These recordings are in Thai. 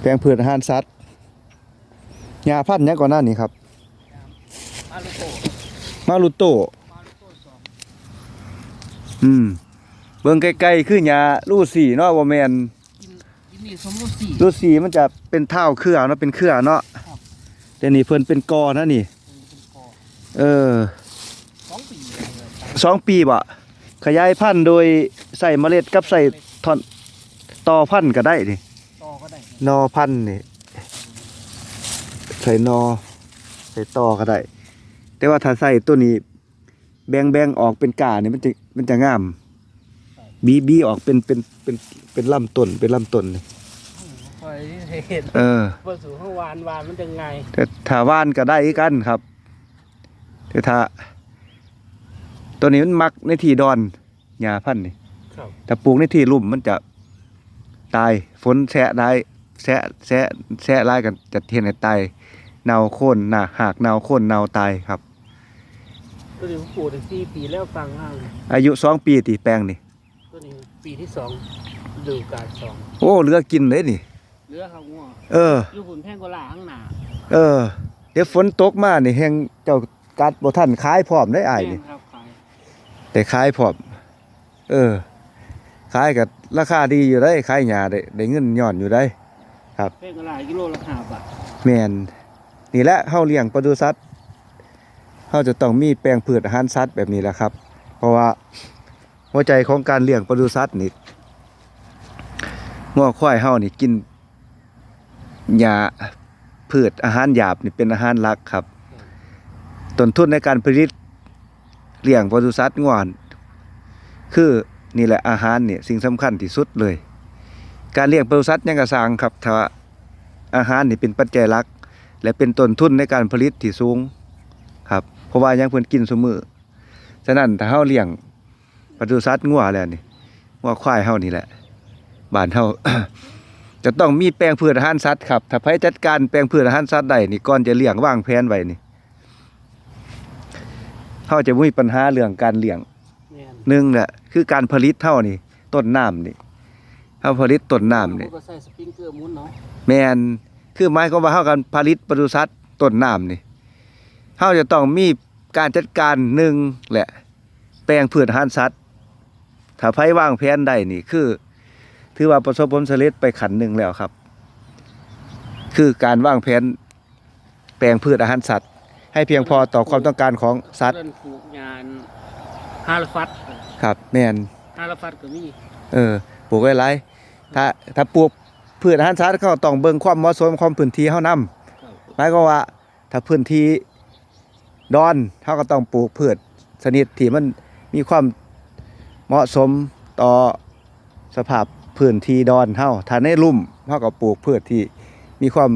แปลงพืชอาหารสัตว์ยาพันธุ์หยังก่อนหน้านี้ครับ มาลูโตมารุโตมาลูโตสองอืม เบิ่งไกลๆคือยาลูซี่เนาะบ่แม่นกินกินนี่สมรู้สี่ ลูซี่มันจะเป็นเท้าเครือเนาะเป็นเครือเนาะครับ แต่นี่เพิ่นเป็นกอนะนี่ เป็นกอเออ สองปีเลยสองปีบ่ขยายพันธุ์โดยใส่เมล็ดกับใส่ท่อน ต่อพันธุ์ก็ได้นี่ต่อก็ได้นอพันธุ์นี่ใส่นอใส่ต่อก็ได้ แต่ว่าถ้าใส่ตัวนี้ แบ่งแบ่งออกเป็นกาเนี่ยมันจะมันจะงาม บีบีออกเป็นเป็นเป็นเป็นลำต้นเป็นลำต้นนี่คอยเห็นเออเปิดสู่ข้างวานวานมันจะไงแต่ถ้าว่านก็ได้อีกกันครับ แต่ถ้า ตัวนี้มันมักในที่ดอนหญ้าพันธุ์นี่ครับถ้าปลูกในที่ลุ่มมันจะ ตายฝนแสะได้แสะแสะแสะไล่กันจะเทียนให้ตายเนาโค่นหนาหากเนาโค่นเนาตายครับตัวนี้ผมปลูกได้สี่ปีแล้วฟังห้างเลยอายุสองปีตีแปลงนี่ตัวนี้ปีที่สองดูการสองโอ้เหลือกินเลยนี่เรือข้าวงัวเอออยู่หุ่นแพงกว่าหลาข้างหน้าเออ เดี๋ยวฝนตกมานี่แฮงเจ้ากัดบ่ทันขายพร้อมได้อ้ายนี่แพงครับขายแต่ขายพร้อมเออขายกับ ราคาดีอยู่ได้ขายหญ้าได้ได้เงินย้อนอยู่ได้แพงกว่าหลากิโลละห้าบาทแม่นนี่แหละเฮาเลี้ยงปศุสัตว์เฮาจะต้องมีแปลงพืชอาหารสัตว์แบบนี้แหละครับ เพราะว่าหัวใจของการเลี้ยงปศุสัตว์นี่งัวควายเฮานี่กินหญ้าพืชอาหารหยาบนี่เป็นอาหารหลักครับต้นทุนในการผลิตเลี้ยงปศุสัตว์งัวคือ นี่แหละอาหารเนี่ยสิ่งสำคัญที่สุดเลย การเลี้ยงปศุสัตว์ยังกระสางครับถ้าอาหารนี่เป็นปัจจัยหลัก และเป็นต้นทุนในการผลิตที่สูงครับเพราะว่ายังเพิ่นกินซุมื้อฉะนั้นถ้าเฮาเลี้ยงปศุสัตว์งัวแล้วนี่งัวควายเฮานี่แหละบ้านเฮาจะต้องมีแปลงพืชอาหารสัตว์ครับ ถ้าไผจัดการแปลงพืชอาหารสัตว์ได้นี่ก่อนจะเลี้ยงวางแผนไว้นี่เฮาจะมีปัญหาเรื่องการเลี้ยง หนึ่งแหละคือการผลิตเฮานี่ต้นน้ำนี่เฮาผลิตต้นน้ำนี่ผมก็ใส่สปริงเกอร์หมุนเนาะแมนคือหมายความว่าเฮากันผลิตปศุสัตว์ต้นน้ำนี่เฮาจะต้องมีการจัดการหนึ่งแหละ แปลงพืชอาหารสัตว์ถ้าไผวางแผนได้นี่คือ ถือว่าประสบผลสำเร็จไปขันหนึ่งแล้วครับ คือการวางแผนแปลงพืชอาหารสัตว์ ให้เพียงพอต่อความต้องการของสัตว์เพิ่นปลูกงานฮาลฟัด ครับแมนฮาลฟัดก็มีเออปลูกไว้หลายถ้าถ้าปลูกพืชอาหารสัตว์เขาต้องเบิ่งความเหมาะสมความพื้นที่เฮานํครับหมายความว่า ถ้าพื้นที่ดอนเขาก็ต้องปลูกพืชชนิดที่มันมีความเหมาะสมต่อสภาพพื้นที่ดอนเฮาถ้าในลุ่มเฮาก็ปลูกพืชที่มีความ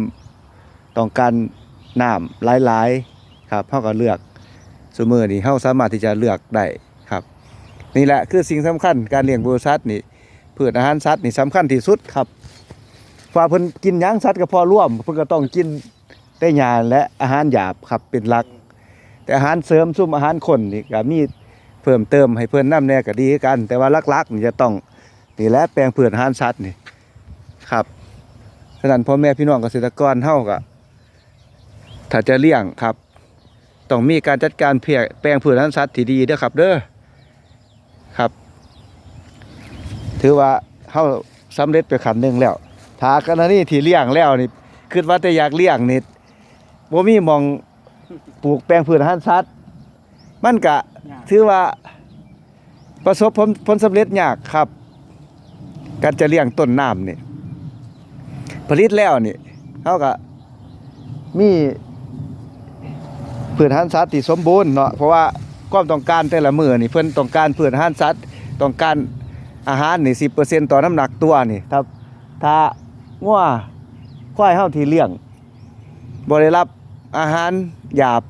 ต้องการน้ำหลายๆครับเฮาก็เลือกสมือนี้เฮาสามารถที่จะเลือกได้ครับ นี่แหละคือสิ่งสำคัญการเลี้ยงบริษัทนี่พืชอาหารสัตว์นี่สำคัญที่สุดครับว่าเพิ่นกินหยังสัตว์ก็พอร่วมเพิ่นก็ต้องกินได้ยาและอาหารหยาบครับเป็นหลัก แต่อาหารเสริมซุ่มอาหารคนนี่ก็มีเพิ่มเติมให้เพิ่นน้ำแน่ก็ดีกัน แต่ว่าลักๆนี่จะต้องนี่แหละแปลงพืชอาหารสัตว์นี่ครับฉะนั้นพ่อแม่พี่น้องเกษตรกรเฮาก็ถ้าจะเลี้ยงครับต้องมีการจัดการเพียแปลงพืชอาหารสัตว์ที่ดีเด้อครับเด้อครับ ถือว่าเฮาสำเร็จไปขั้นหนึงแล้วถ้ากรณีที่เลี้ยงแล้วนี่คิดว่าแต่อยากเลี้ยงนี่บ่มีมองปลูกแปลงพืชหารสัตว์มันก็ถือว่าประสบผลผลสำเร็จยากครับ การจะเลี้ยงต้นน้ำนี่ผลิตแล้วนี่เฮาก็มีพืชหารสัตว์ที่สมบูรณ์เนาะเพราะว่าความต้องการแต่ละมื้อนี่เพิ่นต้องการพืชหารสัตว์ต้องการ อาหารนี่10%ต่อน้ำหนักตัวนี่ถ้าถ้างัวควายเฮาที่เลี้ยงบ่ได้รับอาหารหยาบ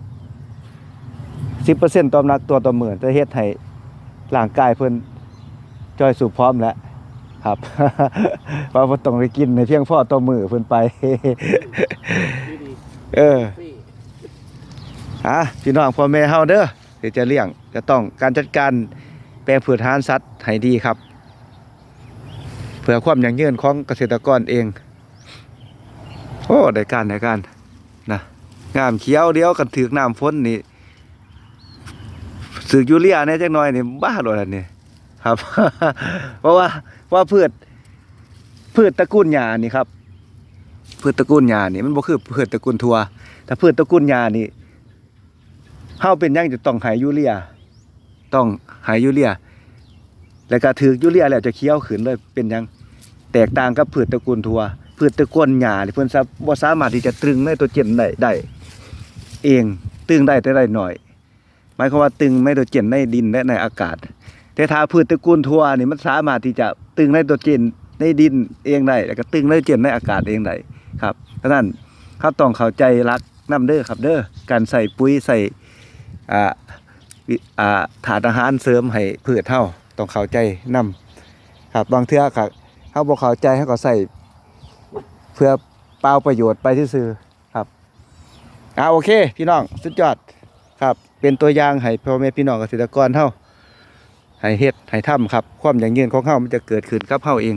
10%ต่อน้ำหนักตัวต่อหมื้อจะเฮ็ดให้ร่างกายเพิ่นจอยสุขพร้อมแล้วครับว่าบ่ต้องไปกินในเพียงพ่อต่อมือเพิ่นไป เอออะพี่น้องพ่อแม่เฮาเด้อที่จะเลี้ยงจะต้องการจัดการแปลงพืชอาหารสัตว์ให้ดีครับ พื่อความยั่งยืนของเกษตรกรเอง โอ้ได้การได้การนะงามเขียวเดียวกันถือน้ำฝนนี่สึกยูเรียเนี่ยจักหน่อยนี่บ้าโลดอันนี้ครับ เพราะว่าว่าพืชพืชตระกูลหญ้านี่ครับพืชตระกูลหญ้านี่มันบ่คือพืชตระกูลถั่วถ้าพืชตระกูลหญ้านี่เฮาเป็นยังจะต้องห้ยูเรีย ต้องห้ยูเรีย แล้วก็ถือยูเรียแล้วจะเคี้ยวขึ้นเลยเป็นยัง ตกต่างกับพืชตระกูลถั่วพืชตระกูลหญ้านี่เพิ่นสาบ่สามารถที่จะตรึงไนโตรเจนได้ได้ เองตึงได้แต่ได้หน่อย หมายความว่าตึงไนโตรเจนในดินและในอากาศ แต่ถ้าพืชตระกูลถั่วนี่มันสามารถที่จะตึงไนโตรเจนในดินเองได้แล้วก็ตึงไนเจนในอากาศเองได้ครับเพราะนั้นเขาต้องเข้าใจรักน้ำเด้อครับเด้อการใส่ปุ๋ยใส่อ่าอ่าถาดอาหารเสริมให้พืชเฮาต้องเข้าใจนํครับบางเทื่อครับ เขาบอกเข้าใจเขาก็ใส่เพื่อเปล่าประโยชน์ไปซื้อครับอ่าโอเค พี่น้องสุดยอดครับ เป็นตัวอย่างให้พ่อแม่พี่น้องเกษตรกรเท่าให้เฮ็ดให้ทำครับ ความยั่งยืนของเฮามันจะเกิดขึ้นกับเฮาเอง